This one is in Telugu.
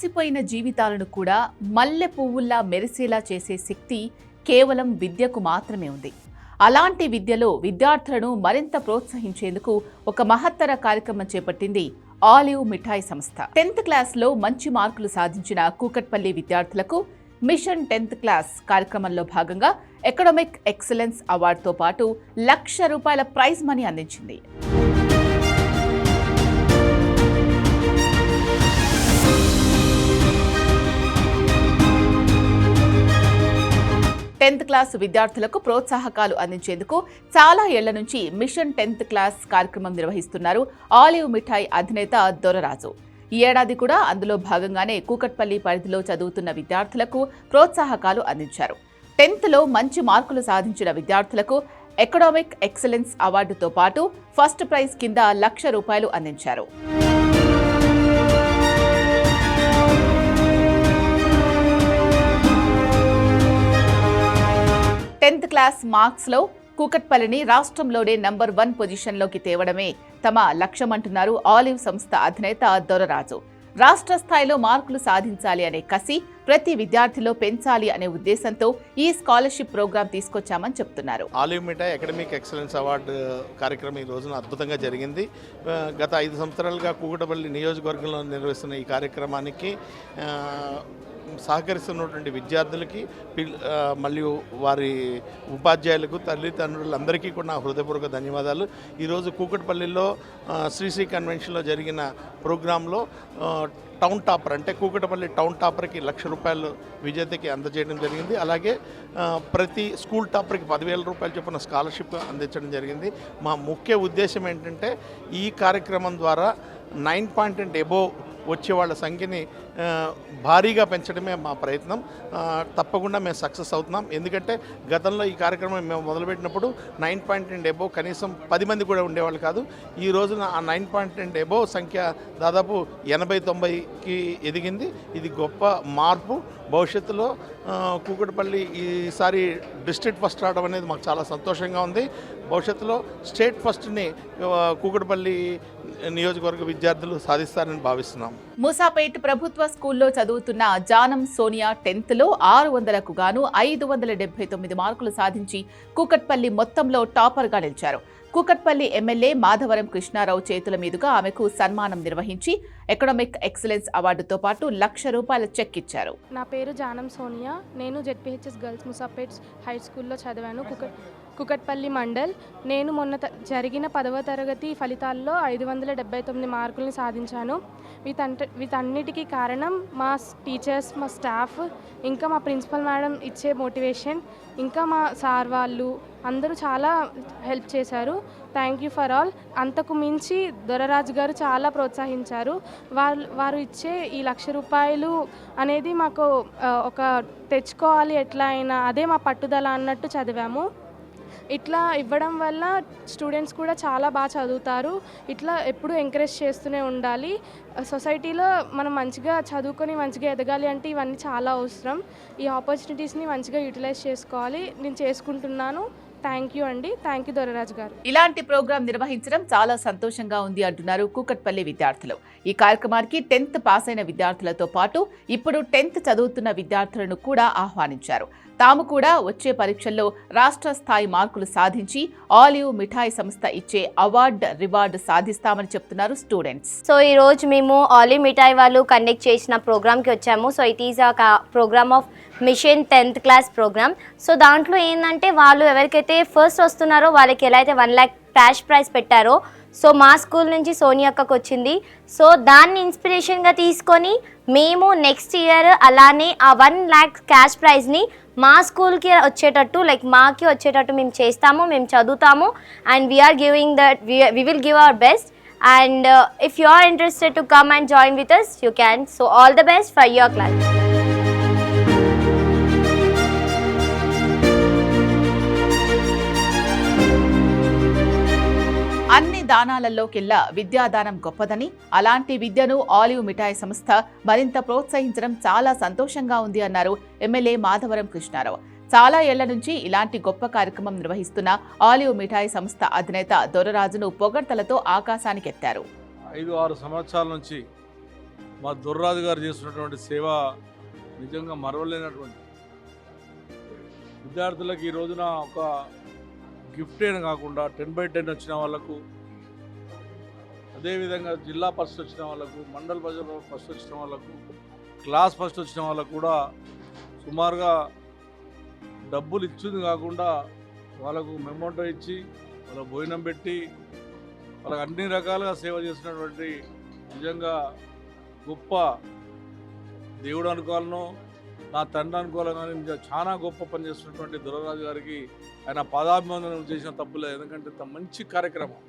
రాసిపోయిన జీవితాలను కూడా మల్లె పువ్వుల్లా మెరిసేలా చేసే శక్తి కేవలం విద్యకు మాత్రమే ఉంది. అలాంటి విద్యలో విద్యార్థులను మరింత ప్రోత్సహించేందుకు ఒక మహత్తర కార్యక్రమం చేపట్టింది ఆలివ్ మిఠాయి సంస్థ. టెన్త్ క్లాస్లో మంచి మార్కులు సాధించిన కూకట్పల్లి విద్యార్థులకు మిషన్ టెన్త్ క్లాస్ కార్యక్రమంలో భాగంగా ఎకడమిక్ ఎక్సలెన్స్ అవార్డుతో పాటు లక్ష రూపాయల ప్రైజ్ మనీ అందించింది. టెన్త్ క్లాస్ విద్యార్థులకు ప్రోత్సాహకాలు అందించేందుకు చాలా ఏళ్ళ నుంచి మిషన్ టెన్త్ క్లాస్ కార్యక్రమం నిర్వహిస్తున్నారు ఆలివ్ మిఠాయి అధినేత దొరరాజు. ఈ ఏడాది కూడా అందులో భాగంగానే కూకట్పల్లి పరిధిలో చదువుతున్న విద్యార్థులకు ప్రోత్సాహకాలు అందించారు. టెన్త్లో మంచి మార్కులు సాధించిన విద్యార్థులకు ఎకనామిక్ ఎక్సలెన్స్ అవార్డుతో పాటు ఫస్ట్ ప్రైజ్ కింద లక్ష రూపాయలు అందించారు. టెన్త్ క్లాస్ మార్క్స్లో కూకట్పల్లిని రాష్ట్రంలోనే నంబర్ వన్ పొజిషన్లోకి తేవడమే తమ లక్ష్యమంటున్నారు ఆలివ్ సంస్థ అధినేత దొరరాజు. రాష్ట్ర స్థాయిలో మార్కులు సాధించాలి అనే కసి ప్రతి విద్యార్థిలో పెంచాలి అనే ఉద్దేశంతో ఈ స్కాలర్షిప్ ప్రోగ్రాం తీసుకొచ్చామని చెప్తున్నారు. ఆలివ్ మిఠాయి అకాడమిక్ ఎక్సలెన్స్ అవార్డు కార్యక్రమం ఈ రోజున అద్భుతంగా జరిగింది. గత ఐదు సంవత్సరాలుగా కూకటపల్లి నియోజకవర్గంలో నిర్వహిస్తున్న ఈ కార్యక్రమానికి సహకరిస్తున్నటువంటి విద్యార్థులకి మరియు వారి ఉపాధ్యాయులకు తల్లిదండ్రులందరికీ కూడా నా హృదయపూర్వక ధన్యవాదాలు. ఈరోజు కూకట్పల్లిలో శ్రీశ్రీ కన్వెన్షన్లో జరిగిన ప్రోగ్రాంలో టౌన్ టాపర్ అంటే కూకటపల్లి టౌన్ టాపర్కి లక్ష రూపాయలు విజేతకి అందజేయడం జరిగింది. అలాగే ప్రతి స్కూల్ టాపర్కి పదివేల రూపాయలు చొప్పున స్కాలర్షిప్ అందించడం జరిగింది. మా ముఖ్య ఉద్దేశం ఏంటంటే ఈ కార్యక్రమం ద్వారా నైన్ పాయింట్ అండ్ ఎబోవ్ వచ్చే వాళ్ళ సంఖ్యని భారీగా పెంచడమే మా ప్రయత్నం. తప్పకుండా మేము సక్సెస్ అవుతున్నాం. ఎందుకంటే గతంలో ఈ కార్యక్రమం మేము మొదలుపెట్టినప్పుడు నైన్ పాయింట్ అండ్ ఎబో కనీసం పది మంది కూడా ఉండేవాళ్ళు కాదు. ఈ రోజున ఆ నైన్ పాయింట్ అండ్ ఎబో సంఖ్య దాదాపు ఎనభై తొంభైకి ఎదిగింది. ఇది గొప్ప మార్పు. భవిష్యత్తులో కూకటపల్లి ఈసారి డిస్ట్రిక్ట్ ఫస్ట్ రావడం అనేది మాకు చాలా సంతోషంగా ఉంది. భవిష్యత్తులో స్టేట్ ఫస్ట్ని ఆ, నియోజకవర్గ విద్యార్థులు సాధిస్తారని భావిస్తున్నాం. మూసాపేట్ ప్రభుత్వ స్కూల్లో చదువుతున్న జానం సోనియా టెన్త్లో ఆరు వందలకు గాను ఐదు వందల డెబ్బై తొమ్మిది మార్కులు సాధించి కూకట్పల్లి మొత్తంలో టాపర్గా నిలిచారు. కూకట్పల్లి ఎమ్మెల్యే మాధవరం కృష్ణారావు చేతుల మీదుగా ఆమెకు సన్మానం నిర్వహించి ఎకనామిక్ ఎక్సలెన్స్ అవార్డుతో పాటు లక్ష రూపాయల చెక్ ఇచ్చారు. నా పేరు జానం సోనియా. నేను జెడ్పిహెచ్ఎస్ గర్ల్స్ ముసాపేట్ హై స్కూల్లో చదివాను. కుకట్ కుకట్పల్లి మండల్. నేను మొన్న త- జరిగిన పదవ తరగతి ఫలితాల్లో ఐదు వందల డెబ్బై తొమ్మిది మార్కులను సాధించాను. వీటంట వీటన్నిటికీ కారణం మా టీచర్స్ మా స్టాఫ్ ఇంకా మా ప్రిన్సిపల్ మేడం ఇచ్చే మోటివేషన్ ఇంకా మా సార్ వాళ్ళు అందరూ చాలా హెల్ప్ చేశారు. Thank you for all. అంతకు మించి దొరరాజు గారు చాలా ప్రోత్సహించారు. వారు వారు ఇచ్చే ఈ లక్ష రూపాయలు అనేది మాకు ఒక తెచ్చుకోవాలి ఎట్లా అయినా అదే మా పట్టుదల అన్నట్టు చదివాము. ఇట్లా ఇవ్వడం వల్ల స్టూడెంట్స్ కూడా చాలా బాగా చదువుతారు. ఇట్లా ఎప్పుడూ ఎంకరేజ్ చేస్తూనే ఉండాలి. సొసైటీలో మనం మంచిగా చదువుకొని మంచిగా ఎదగాలి అంటే ఇవన్నీ చాలా అవసరం. ఈ ఆపర్చునిటీస్ని మంచిగా యూటిలైజ్ చేసుకోవాలి. నేను చేసుకుంటున్నాను. థ్యాంక్ యూ అండి. థ్యాంక్ యూ దొరరాజు గారు. ఇలాంటి ప్రోగ్రాం నిర్వహించడం చాలా సంతోషంగా ఉంది అంటున్నారు కూకట్పల్లి విద్యార్థులు. ఈ కార్యక్రమానికి టెన్త్ పాస్ అయిన విద్యార్థులతో పాటు ఇప్పుడు టెన్త్ చదువుతున్న విద్యార్థులను కూడా ఆహ్వానించారు. తాము కూడా వచ్చే పరీక్షల్లో రాష్ట్ర స్థాయి మార్కులు సాధించి ఆలివ్ మిఠాయి సంస్థ ఇచ్చే అవార్డు రివార్డు సాధిస్తామని చెప్తున్నారు స్టూడెంట్స్. సో ఈరోజు మేము ఆలివ్ మిఠాయి వాళ్ళు కండక్ట్ చేసిన ప్రోగ్రామ్కి వచ్చాము. సో ఇట్ ఈస్ ఒక program of mission tenth class program. So దాంట్లో ఏంటంటే వాళ్ళు ఎవరికైతే ఫస్ట్ వస్తున్నారో వాళ్ళకి ఎలా అయితే వన్ ల్యాక్ క్యాష్ ప్రైజ్ పెట్టారో సో మా స్కూల్ నుంచి సోని అక్కకు వచ్చింది. సో దాన్ని ఇన్స్పిరేషన్గా తీసుకొని మేము నెక్స్ట్ ఇయర్ అలానే ఆ వన్ ల్యాక్ క్యాష్ ప్రైజ్ని మా స్కూల్కి వచ్చేటట్టు లైక్ మాకి వచ్చేటట్టు మేము చేస్తాము మేము చదువుతాము. And we are giving that we will give our best and if you are interested to come and join with us you can so all the best for your class దానాలలోకెల్లా విద్యాదానం గొప్పదని అలాంటి విద్యను ఆలివ్ మిఠాయి సంస్థ మరింత ప్రోత్సహించడం చాలా సంతోషంగా ఉంది అన్నారు ఎమ్మెల్యే మాధవరం కృష్ణారావు. చాలా ఏళ్ళ నుంచి ఇలాంటి గొప్ప కార్యక్రమం నిర్వహిస్తున్న ఆలివ్ మిఠాయి సంస్థ అధినేత దొరరాజును పొగడ్తలతో ఆకాశానికి ఎత్తారు ఐదు ఆరు సంవత్సరాల నుంచి మా దొరరాజు గారు చేస్తున్నటువంటి సేవ నిజంగా మరవలేనటువంటి విద్యార్థులకు ఈ రోజున ఒక గిఫ్ట్ అయిన కాకుండా టెన్ బై టెన్ వచ్చిన వాళ్ళకు అదేవిధంగా జిల్లా ఫస్ట్ వచ్చిన వాళ్ళకు మండల ప్రజలు ఫస్ట్ వచ్చిన వాళ్ళకు క్లాస్ ఫస్ట్ వచ్చిన వాళ్ళకు కూడా సుమారుగా డబ్బులు ఇచ్చింది కాకుండా వాళ్ళకు మెమోటో ఇచ్చి వాళ్ళ భోజనం పెట్టి వాళ్ళకి అన్ని రకాలుగా సేవ చేసినటువంటి నిజంగా గొప్ప దేవుడు అనుకోవాలను నా తండ్రి అనుకోవాలి కానీ చాలా గొప్ప పని చేస్తున్నటువంటి దురరాజు గారికి ఆయన పాదాభివందనం చేసిన తప్పులేదు. ఎందుకంటే మంచి కార్యక్రమం.